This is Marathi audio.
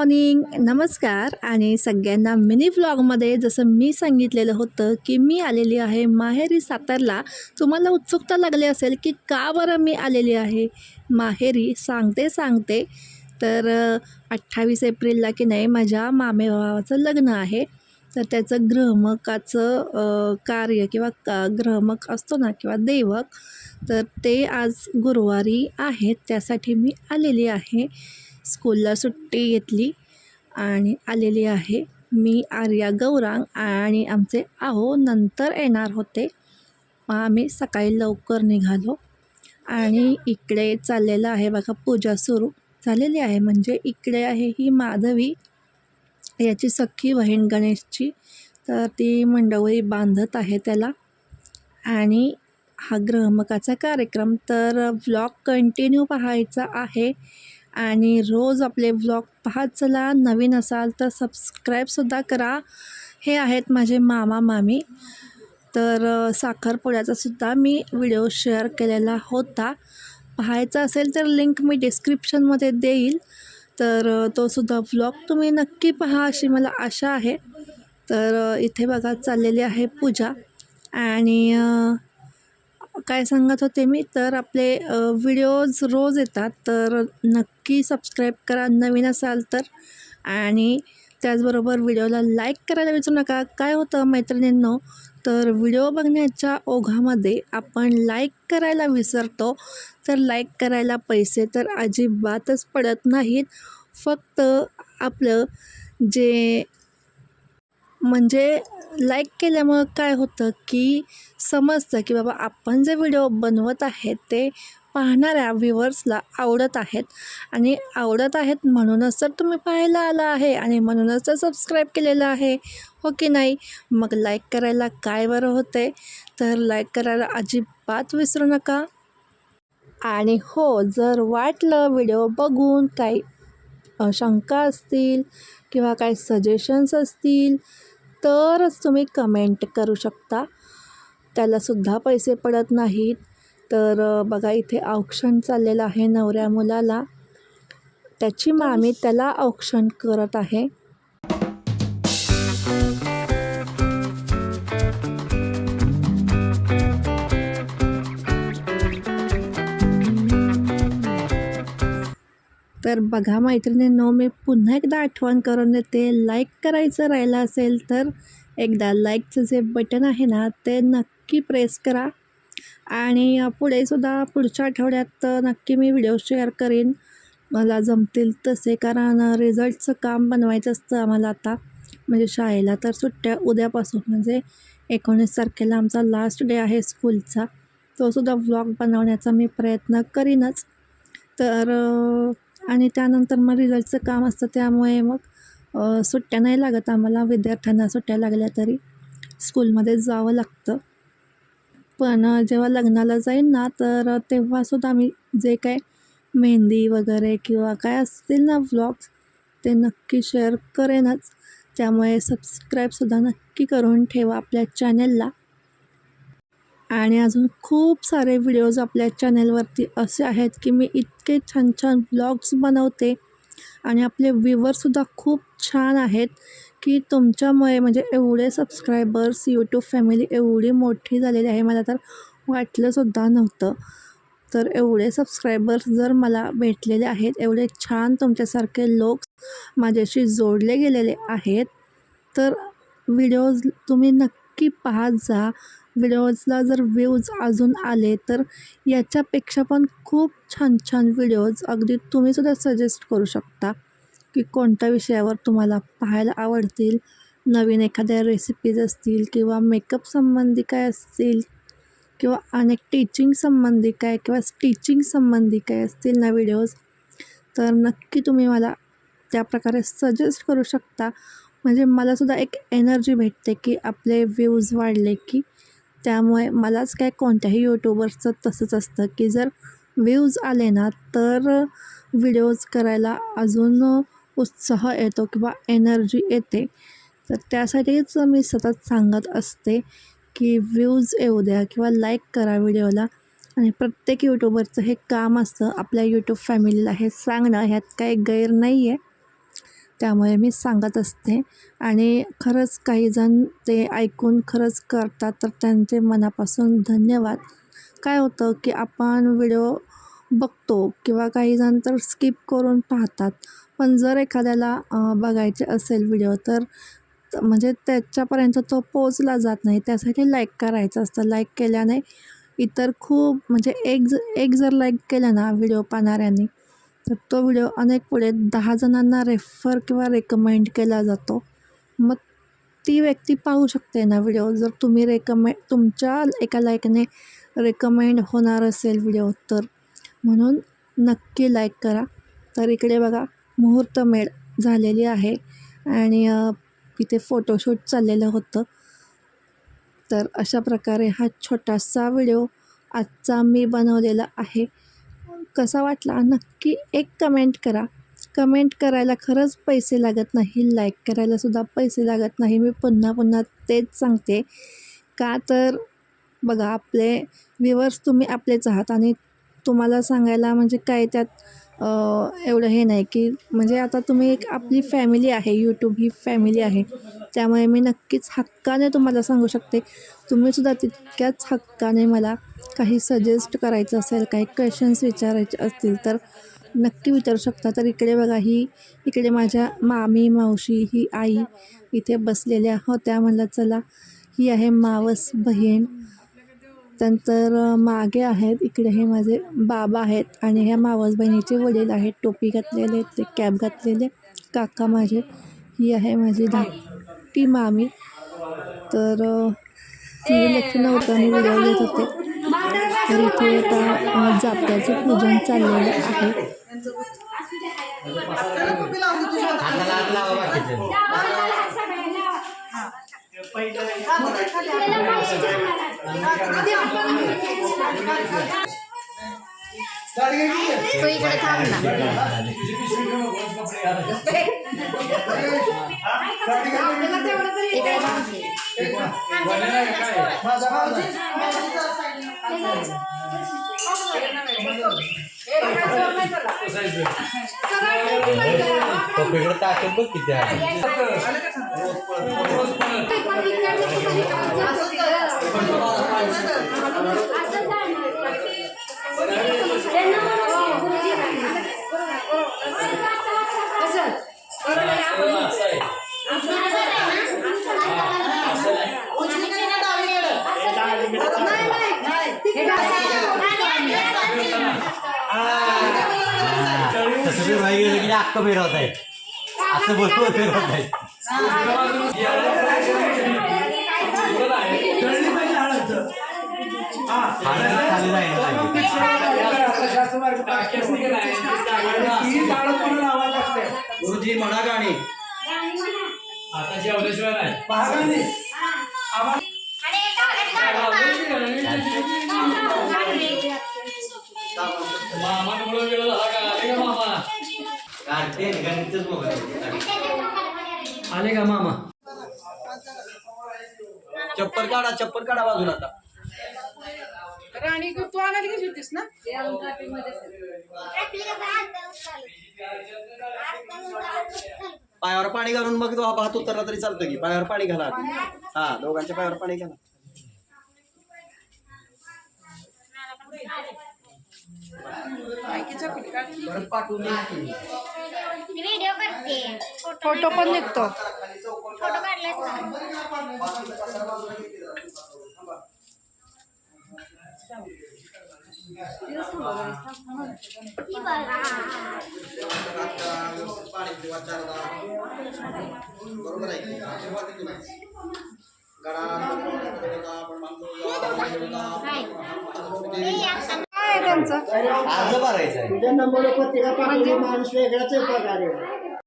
मॉर्निंग. नमस्कार. आणि सगळ्यांना मिनी व्लॉगमध्ये जसं मी सांगितलेलं होतं की मी आलेली आहे माहेरी सातारला. तुम्हाला उत्सुकता लागली असेल की का बरं मी आलेली आहे? माहेरी सांगते सांगते. तर अठ्ठावीस एप्रिलला की नाही माझ्या मामेभावाचं लग्न आहे. तर त्याचं ग्रहमकाचं कार्य किंवा का ग्रहमक असतो ना किंवा देवक तर ते आज गुरुवारी आहेत. त्यासाठी मी आलेली आहे. स्कूलला सुट्टी घेतली आणि आलेली आहे. मी आर्या गौरांग आणि आमचे आहो नंतर येणार होते. मग आम्ही सकाळी लवकर निघालो आणि इकडे चाललेलं आहे बघा पूजा सुरू झालेली आहे. म्हणजे इकडे आहे ही माधवी याची सख्खी बहीण गणेशची. तर ती मंडवळी बांधत आहे त्याला. आणि हा ग्रहमकाचा कार्यक्रम. तर व्लॉग कंटिन्यू पाहायचा आहे. आणि रोज आपले व्लॉग पाहत चला. नवीन असाल तर सबस्क्राईबसुद्धा करा. हे आहेत माझे मामा मामी. तर साखरपुड्याचासुद्धा मी व्हिडिओ शेअर केलेला होता. पाहायचा असेल तर लिंक मी डिस्क्रिप्शनमध्ये देईल. तर तोसुद्धा तो सुद्धा व्लॉग तुम्ही नक्की पहा अशी मला आशा आहे. तर इथे बघा चाललेली आहे पूजा. आणि काय सांगत होते मी तर आपले व्हिडिओज रोज येतात. तर नक्की सबस्क्राईब करा नवीन असाल तर. आणि त्याचबरोबर व्हिडिओला लाईक करायला विसरू नका. काय होतं मैत्रिणींनो तर व्हिडिओ बघण्याच्या ओघामध्ये आपण लाईक करायला विसरतो. तर लाईक करायला पैसे तर अजिबातच पडत नाहीत. फक्त आपलं जे म्हणजे लाईक केल्यामुळं काय होतं की समजतं की बाबा आपण जे व्हिडिओ बनवत आहेत ते पाहणाऱ्या व्ह्युअर्सला आवडत आहेत. आणि आवडत आहेत म्हणूनच तर तुम्ही पाहायला आला आहे आणि म्हणूनच तर सबस्क्राईब केलेलं आहे. हो की नाही? मग लाईक करायला काय बरं होते तर लाईक करायला अजिबात विसरू नका. आणि हो जर वाटलं व्हिडिओ बघून काही शंका असतील किंवा काही सजेशन्स असतील तरच तुम्ही कमेंट करू शकता. त्यालासुद्धा पैसे पडत नाहीत. तर बघा इथे औक्षण चाललेलं आहे नवऱ्या मुलाला. त्याची मामी त्याला औक्षण करत आहे. तर बघा मैत्रिणींनो मी पुन्हा एकदा आठवण करून देते. लाईक करायचं राहिलं असेल तर एकदा लाईकचं जे बटन आहे ना ते नक्की प्रेस करा. आणि पुढेसुद्धा पुढच्या आठवड्यात नक्की मी व्हिडिओ शेअर करीन. मला जमतील तसे कारण रिझल्टचं काम बनवायचं असतं आम्हाला आता. म्हणजे शाळेला तर सुट्ट्या उद्यापासून म्हणजे एकोणीस तारखेला आमचा लास्ट डे आहे स्कूलचा तोसुद्धा व्लॉग बनवण्याचा मी प्रयत्न करीनच. तर आणि त्यानंतर मग रिझल्टचं काम असतं त्यामुळे मग सुट्ट्या नाही लागत आम्हाला. विद्यार्थ्यांना सुट्ट्या लागल्या तरी स्कूलमध्ये जावं लागतं. पण जेव्हा लग्नाला जाईन ना तर तेव्हासुद्धा मी जे काय मेहंदी वगैरे किंवा काय असतील ना व्लॉग्स ते नक्की शेअर करेनच. त्यामुळे सबस्क्राईबसुद्धा नक्की करून ठेवा आपल्या चॅनेलला आणि अजून खूप सारे व्हिडिओज आपल्या चॅनेलवरती असे आहेत की मी इतके छान छान ब्लॉग्स बनवते. आणि आपले व्ह्यूवरसुद्धा खूप छान आहेत की तुमच्यामुळे म्हणजे एवढे सबस्क्रायबर्स यूट्यूब फॅमिली एवढी मोठी झालेली आहे मला तर वाटलंसुद्धा नव्हतं. तर एवढे सबस्क्रायबर्स जर मला भेटलेले आहेत एवढे छान तुमच्यासारखे लोक माझ्याशी जोडले गेलेले आहेत तर व्हिडिओज तुम्ही नक्की पाहत जा. व्हिडिओजला जर व्ह्यूज अजून आले तर याच्यापेक्षा पण खूप छान छान व्हिडिओज अगदी तुम्हीसुद्धा सजेस्ट करू शकता की कोणत्या विषयावर तुम्हाला पाहायला आवडतील नवीन एखाद्या रेसिपीज असतील किंवा मेकअप संबंधी काय असतील किंवा अनेक टीचिंग संबंधी काय किंवा स्टिचिंग संबंधी काय असतील ना व्हिडिओज तर नक्की तुम्ही मला त्या प्रकारे सजेस्ट करू शकता. म्हणजे मलासुद्धा एक एनर्जी भेटते की आपले व्ह्यूज वाढले की त्यामुळे मलाच काय कोणत्याही यूट्यूबर्सचं तसंच असतं की जर व्ह्यूज आले ना तर व्हिडिओज करायला अजून उत्साह येतो किंवा एनर्जी येते. तर त्यासाठीच मी सतत सांगत असते की व्ह्यूज येऊ द्या किंवा लाईक करा व्हिडिओला आणि प्रत्येक यूट्यूबरचं हे काम असतं आपल्या यूट्यूब फॅमिलीला हे सांगणं ह्यात काही गैर नाही आहे त्यामुळे मी सांगत असते. आणि खरंच काहीजण ते ऐकून खरंच करतात तर त्यांचे मनापासून धन्यवाद. काय होतं की आपण व्हिडिओ बघतो किंवा काहीजण तर स्किप करून पाहतात. पण जर एखाद्याला बघायचे असेल व्हिडिओ तर म्हणजे त्याच्यापर्यंत तो पोचला जात नाही. त्यासाठी लाईक करायचं असतं. लाईक केल्याने इतर खूप म्हणजे एक ज एक जर लाईक केलं ना व्हिडिओ पाहणाऱ्यांनी तर तो व्हिडिओ अनेक पुढे दहा जणांना रेफर किंवा रेकमेंड केला जातो. मग ती व्यक्ती पाहू शकते ना व्हिडिओ. जर तुम्ही रेकमेंड तुमच्या एका लाईकने रेकमेंड होणार असेल व्हिडिओ तर म्हणून नक्की लाईक करा. तर इकडे बघा मुहूर्तमेळ झालेली आहे आणि तिथे इथे फोटोशूट चाललेलं होतं. तर अशा प्रकारे हा छोटासा व्हिडिओ आजचा मी बनवलेला आहे. कसा वाटला? नक्की एक कमेंट करा. कमेंट करायला खरंच पैसे लागत नाही. लाईक करायलासुद्धा पैसे लागत नाही. मी पुन्हा पुन्हा तेच सांगते. का तर बघा आपले व्ह्युअर्स तुम्ही आपलेच आहात आणि तुम्हाला सांगायला म्हणजे काय त्यात एवढं हे नाही की म्हणजे आता तुम्ही एक आपली फॅमिली आहे. यूट्यूब ही फॅमिली आहे. त्यामुळे मी नक्कीच हक्काने तुम्हाला सांगू शकते. तुम्हीसुद्धा तितक्याच हक्काने मला काही सजेस्ट करायचं असेल काही क्वेश्चन्स विचारायचे असतील तर नक्की विचारू शकता. तर इकडे बघा ही इकडे माझ्या मामी मावशी ही आई इथे बसलेल्या होत्या म्हणलं चला ही आहे मावस बहीण. त्यानंतर मागे आहेत. इकडे हे माझे बाबा आहेत आणि ह्या मावस बहिणीचे वडील आहेत. टोपी घातलेले ते कॅप घातलेले काका माझे ही आहे माझी धाकटी मामी. तर ती लक्ष नव्हतं मी व्हिडिओ घेत होते. तर इथे आता अ, जात्याचं पूजन चाललेलं आहे. तू इकडे थांब. पप्पीकडे ताकद बघ किती आहे बाई गेलं की अक्क फिरवत आहे असं बरोबर फिरवत आहे खाली जाईल गुरुजी म्हणा गाणी. आता जेवल्याशिवाय नाही. मामांमुळे आले का मामा? चप्पल काढा चप्पल काढा बाजूला आता. राणी तू आणायला गेली होतीस ना? पायावर पाणी घालून मग तो हात उतरला तरी चालतं की. पायावर पाणी घाला आधी. हा दोघांच्या पायावर पाणी घाला. व्हिडिओ करते फोटो पण निघतो फोटो काढलास का ही बघा. पाणी किंवा चारदा. बरोबर आहे की? आशीर्वाद देतो नाही. गडा, आपण मानतो, हे आता अर्ज भरायचं आहे. त्यांना मला पत्रिका पाठवली माणूस वेगळाच आहे पगार आहे.